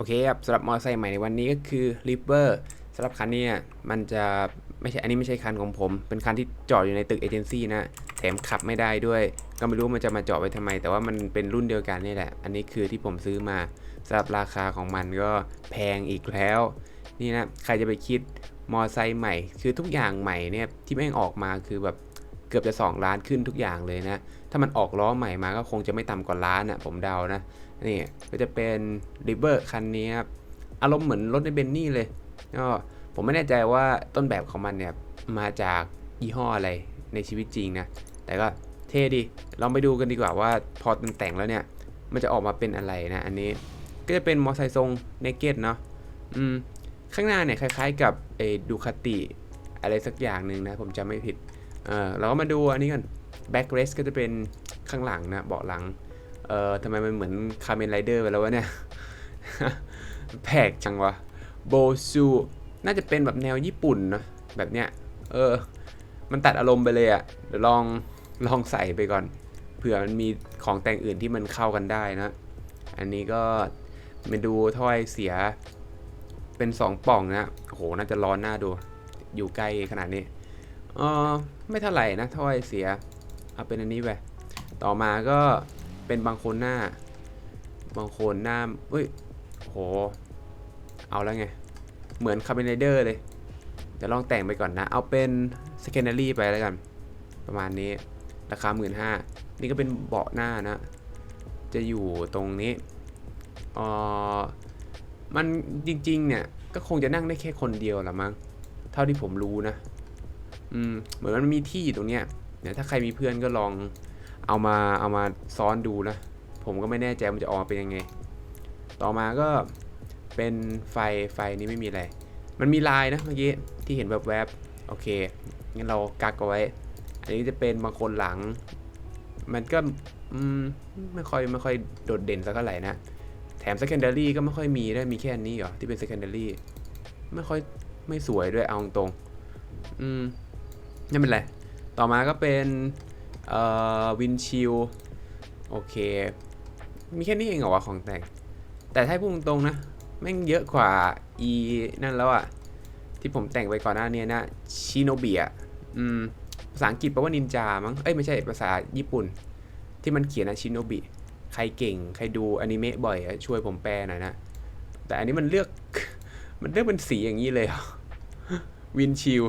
โอเคครับสำหรับมอเตอร์ไซค์ใหม่ในวันนี้ก็คือ r i v e r สำหรับคันนี้มันจะไม่ใช่อันนี้ไม่ใช่คันของผม เป็นคันที่จอดอยู่ในตึกเอเจนซี่นะแถมขับไม่ได้ด้วย ก็ไม่รู้มันจะมาจอดไว้ทำไม แต่ว่ามันเป็นรุ่นเดียวกันนี่แหละ อันนี้คือที่ผมซื้อมาสำหรับราคาของมันก็แพงอีกแล้ว นี่นะใครจะไปคิดมอไซค์ใหม่ คือทุกอย่างใหม่เนี่ยที่แม่งออกมาคือแบบ เกือบจะ 2 ล้านขึ้นทุกอย่างเลยนะ ถ้ามันออกล้อใหม่มาก็คงจะไม่ต่ำกว่าล้านอะผมเดานะ นี่ก็จะเป็นริเ e อร์คันนี้ครับ อารมณ์เหมือนรถในเบนนี่เลยก็ผมไม่แน่ใจว่าต้นแบบของมันเนี่ยมาจากยี่ห้ออะไรในชีวิตจริงนะ แต่ก็เท่ดี ลองไปดูกันดีกว่าว่าพอมันแต่งแล้วเนี่ย มันจะออกมาเป็นอะไรนะ อันนี้ก็จะเป็นมอเตอร์ไซค์ทรงเนเกตเนาะ อืม ข้างหน้าเนี่ยคล้ายๆกับเอดูคาติอะไรสักอย่างหนึ่งนะ ผมจำไม่ผิด ออเราก็มาดูอันนี้กันแบ็กเรสก็จะเป็นข้างหลังนะเบาะหลัง เอ่อทำไมมันเหมือนคาเมนไรเดอร์ไปแล้ววะเนี่ยแปลกจังวะโบซูน่าจะเป็นแบบแนวญี่ปุ่นนะแบบเนี้ย เออ มันตัดอารมณ์ไปเลยอะ่ะเดี๋ยวลองลองใส่ไปก่อน เผื่อมันมีของแต่งอื่นที่มันเข้ากันได้นะ อันนี้ก็มาดูถ้อยเสียเป็น 2 ป่องนะโหน่าจะร้อนหน้าดู อยู่ใกล้ขนาดนี้ เออไม่เท่าไหร่นะถ้อยเสียเอาเป็นอันนี้ไปต่อมาก็เป็นบางคนหน้า บางคนหน้าเอ้ยโห เอาแล้วไง เหมือนคา b เ n นเดอร์เลยเดี๋ยวลองแต่งไปก่อนนะ เอาเป็น secondary ไปแล้วกัน ประมาณนี้ราคา 1 5ื่นนี่ก็เป็นเบาะหน้านะ จะอยู่ตรงนี้เออมันจริงๆเนี่ย ก็คงจะนั่งได้แค่คนเดียวละมั้ง เท่าที่ผมรู้นะ อืมเหมือนมันมีที่ตรงเนี้ยเนี่ยถ้าใครมีเพื่อนก็ลองเอามาเอามาซ้อนดูนะ ผมก็ไม่แน่ใจมันจะออกมาเป็นยังไง ต่อมาก็เป็นไฟไฟนี้ไม่มีอะไร มันมีลายนะเมื่อกี้ที่เห็นแวบๆโอเคงั้นเรากักเอาไว้ อันนี้จะเป็นบางคนหลัง มันก็มไม่ค่อยไม่ค่อยโดดเด่นสักเท่าไหร่นะแถม secondary ก็ไม่ค่อยมีด้วยมีแค่นี้เหรอที่เป็น secondary ไม่ค่อยไม่สวยด้วยเอาตรงอืม ไม่เป็นไร ต่อมาก็เป็นเอ่อวินชิลโอเค มีแค่นี้เองเหรอวะของแต่ง แต่ถ้าพูดตรงๆนะ แม่งเยอะกว่า e นั่นแล้วอะที่ผมแต่งไปก่อนหน้านี้นะชิโนบิอะอืมภาษาอังกฤษแปลว่านินจามั้ง เอ้ยไม่ใช่ภาษาญี่ปุ่น ที่มันเขียนนะชิโนบิ ใครเก่ง ใครดูอนิเมะบ่อยช่วยผมแปลหน่อยนะ แต่อันนี้มันเลือก มันเลือกเป็นสีอย่างนี้เลยวินชิล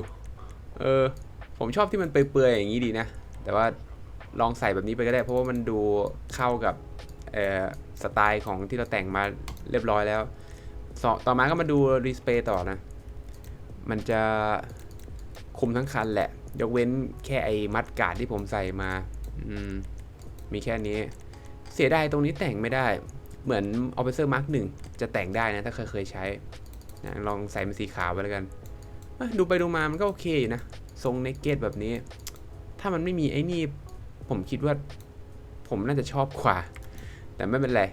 เออ ผมชอบที่มันเปื่อยๆอย่างนี้ดีนะ แต่ว่าลองใส่แบบนี้ไปก็ได้ เพราะว่ามันดูเข้ากับสไตล์ของที่เราแต่งมาเรียบร้อยแล้ว ต่อมาก็มาดูรีสเปย์ต่อนะ มันจะคุมทั้งคันแหละ ยกเว้นแค่ไอ้มัดกาดที่ผมใส่มาอืมมีแค่นี้ เสียดายตรงนี้แต่งไม่ได้ เหมือน Officer Mark 1 จะแต่งได้นะ ถ้าเคยเคยใช้นะลองใส่เป็นสีขาวไปแล้วกัน ดูไปดูมามันก็โอเคนะ ทรงเนกเกตแบบนี้ ถ้ามันไม่มีไอ้นี่ ผมคิดว่า ผมน่าจะชอบกว่า แต่ไม่เป็นไร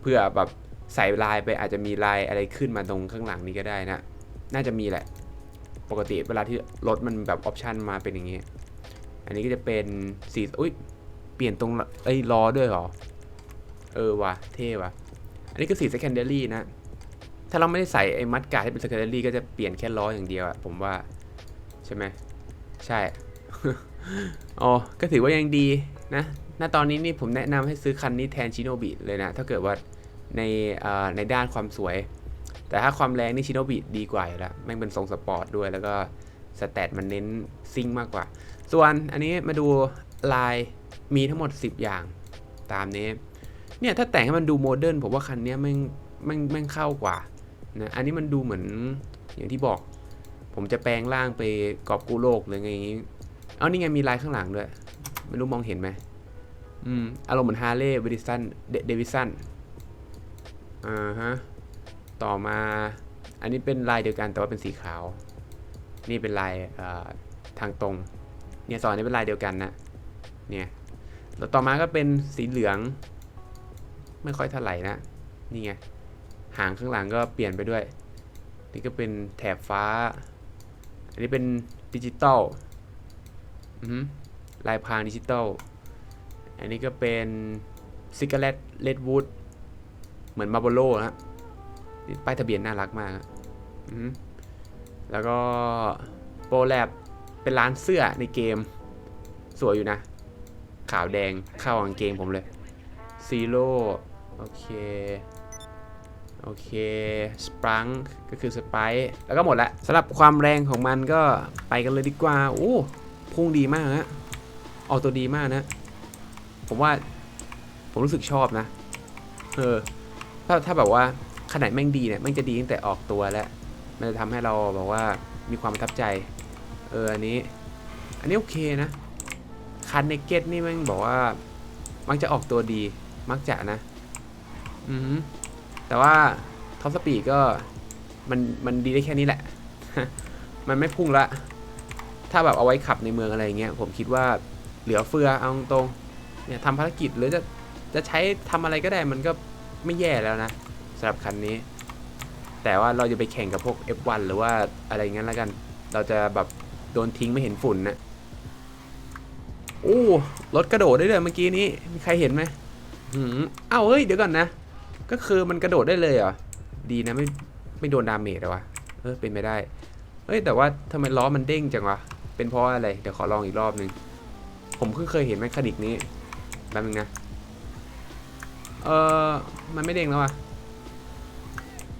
เพื่อแบบใส่ลายไปอาจจะมีลายอะไรขึ้นมาตรงข้างหลังนี้ก็ได้นะ น่าจะมีแหละ ปกติเวลาที่รถมันแบบออปชันมาเป็นอย่างนี้ อันนี้ก็จะเป็นสีอุ้ย เปลี่ยนตรงไอ้ล้อด้วยเหรอ เออว่ะ เท่ว่ะ อันนี้ก็สี secondary นะ ถ้าเราไม่ได้ใส่ไอ้มัดกาดให้เป็น secondary ก็จะเปลี่ยนแค่ล้ออย่างเดียวอะผมว่า ใช่ไหมใช่ อ๋อ ก็ถือว่ายังดีนะ ณ ตอนนี้นี่ผมแนะนำให้ซื้อคันนี้แทนชิโนบิเลยนะ ถ้าเกิดว่าในในด้านความสวย แต่ถ้าความแรงนี่ชิโนบิดีกว่าอยู่แล้วแม่งเป็นทรงสปอร์ตด้วย แล้วก็สแตทมันเน้นซิ่งมากกว่า ส่วนอันนี้มาดูลายมีทั้งหมด 10 อย่างตามนี้ เนี่ยถ้าแต่งให้มันดูโมเดิร์นผมว่าคันนี้แม่งแม่งแม่งเข้ากว่านะ อันนี้มันดูเหมือนอย่างที่บอก ผมจะแปลงร่างไปกอบกู้โลกเลยไงอย่างงี้เอานี่ไงมีลายข้างหลังด้วย ไม่รู้มองเห็นไหมอืมอารมณ์เหมือนฮาร์เลย์เวดิสันเดวิสันอ่าฮะต่อมาอันนี้เป็นลายเดียวกันแต่ว่าเป็นสีขาว นี่เป็นลายอ่าทางตรง เนี่ยสองอันนี้เป็นลายเดียวกันนะเนี่ยแล้วต่อมาก็เป็นสีเหลือง ไม่ค่อยเท่าไหร่นะ นี่ไงหางข้างหลังก็เปลี่ยนไปด้วย นี่ก็เป็นแถบฟ้า อันนี้เป็นดิจิตอลลายพรางดิจิตอล อันนี้ก็เป็นซิกเกเลตเลดวูด เหมือนมาโบโลนะฮะป้ายทะเบียนน่ารักมากแล้วก็โปรแลบเป็นร้านเสื้อในเกม สวยอยู่นะ ขาวแดงเข้ากางเกงผมเลยซีโร่โอเค โอเคสปรังก็คือสไปแล้วก็หมดละสำหรับความแรงของมันก็ไปกันเลยดีกว่าโอ้พุ่งดีมากฮะออกตัวดีมากนะ ผมว่าผมรู้สึกชอบนะเออถ้าถ้าแบบว่าขนาดแม่งดีเนี่ยแม่งจะดีตั้งแต่ออกตัวแล้ว มันจะทำให้เราแบบว่ามีความประทับใจ เอออันนี้ อันนี้โอเคนะคันเนเกตนี่แม่งบอกว่า มักจะออกตัวดีมักจะนะ อือ แต่ว่าท็อปสปีดก็มันมันดีได้แค่นี้แหละ มันไม่พุ่งละ ถ้าแบบเอาไว้ขับในเมืองอะไรเงี้ย ผมคิดว่าเหลือเฟือเอาตรงเนี่ยทำภารกิจหรือจะจะใช้ทำอะไรก็ได้มันก็ไม่แย่แล้วนะสำหรับคันนี้ แต่ว่าเราจะไปแข่งกับพวก F1 หรือว่าอะไรงั้นแล้วกัน เราจะแบบโดนทิ้งไม่เห็นฝุ่นนะโอ้รถกระโดดได้เลยเมื่อกี้นี้มีใครเห็นไหมหืมเอ้าเฮ้ยเดี๋ยวก่อนนะ ก็คือมันกระโดดได้เลยเหรอ ดีนะไม่ไม่โดนดาเมจเหรอวะ เออเป็นไปได้ เฮ้ยแต่ว่าทำไมล้อมันเด้งจังวะ เป็นเพราะอะไร เดี๋ยวขอลองอีกรอบหนึ่งผมเพิ่งเคยเห็นแมคคานิกนี้แป๊บนึงนะ เออมันไม่เด้งแล้ววะ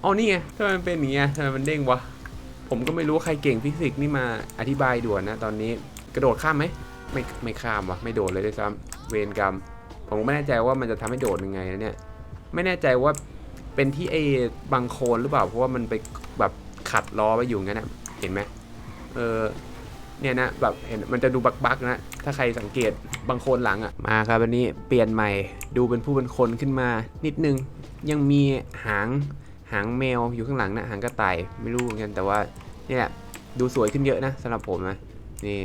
อ๋อนี่ไงทำไมมันเป็นอย่างเงี้ยทำไมมันเด้งวะ ผมก็ไม่รู้ว่าใครเก่งฟิสิกส์นี่มาอธิบายด่วนนะตอนนี้ กระโดดข้ามไหมไม่ไม่ข้ามวะไม่โดดเลยด้วยซ้ำเวรกรรม ผมไม่แน่ใจว่ามันจะทำให้โดดยังไงนะเนี่ย ไม่แน่ใจว่าเป็นที่ไอ้บังโคลนหรือเปล่า เพราะว่ามันไปแบบขัดล้อไว้อยู่งั้นนะเห็นไหมเออเนี่ยนะแบบเห็นมันจะดูบักๆนะ ถ้าใครสังเกตบังโคนหลังอะ่ะมาครับวันนี้เปลี่ยนใหม่ดูเป็นผู้เป็นคนขึ้นมานิดนึงยังมีหางหางแมวอยู่ข้างหลังนะหางกระต่ายไม่รู้เหมือนกันแต่ว่าเนี่ยดูสวยขึ้นเยอะนะสำหรับผมนะนี่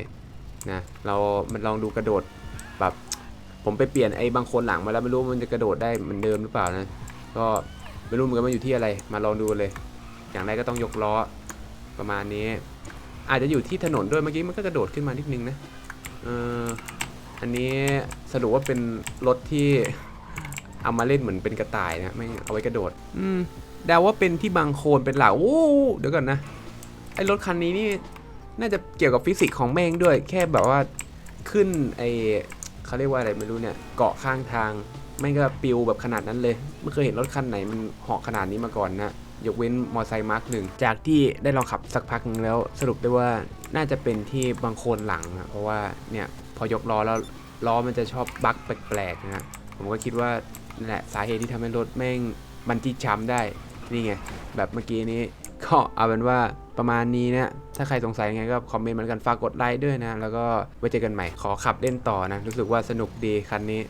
นะเรามันลองดูกระโดด ผมไปเปลี่ยนไอ้บางคนหลังมาแล้วไม่รู้มันจะกระโดดได้เหมือนเดิมหรือเปล่านะ ก็ไม่รู้เหมือนกันมันอยู่ที่อะไร มาลองดูเลย อย่างแรกก็ต้องยกล้อประมาณนี้ อาจจะอยู่ที่ถนนด้วยเมื่อกี้มันก็กระโดดขึ้นมานิดนึงนะเอออันนี้สรุปว่าเป็นรถที่เอามาเล่นเหมือนเป็นกระต่ายนะไม่เอาไว้กระโดด อืมเดาว่าเป็นที่บางโคลนเป็นหลักโอ้เดี๋ยวก่อนนะไอ้รถคันนี้นี่น่าจะเกี่ยวกับฟิสิกส์ของแม่งด้วย แค่แบบว่าขึ้นไอ เขาเรียกว่าอะไรไม่รู้เนี่ยเกาะข้างทาง ไม่ก็ปิวแบบขนาดนั้นเลยไม่เคยเห็นรถคันไหนมันเหาะขนาดนี้มาก่อนนะยกเว้นมอไซค์มาร์กหนึ่งจากที่ได้ลองขับสักพักนึงแล้วสรุปได้ว่าน่าจะเป็นที่บางโคนหลังอะเพราะว่าเนี่ยพอยกล้อแล้วล้อมันจะชอบบั๊กแปลกๆนะผมก็คิดว่านั่นแหละสาเหตุที่ทำให้รถแม่งบันจี้ช้ำได้นี่ไงแบบเมื่อกี้นี้ ก็เอาเป็นว่าประมาณนี้นะ ถ้าใครสงสัยยังไงก็คอมเมนต์เหมือนกัน ฝากกดไลค์ด้วยนะ แล้วก็ไว้เจอกันใหม่ ขอขับเล่นต่อนะ รู้สึกว่าสนุกดีคันนี้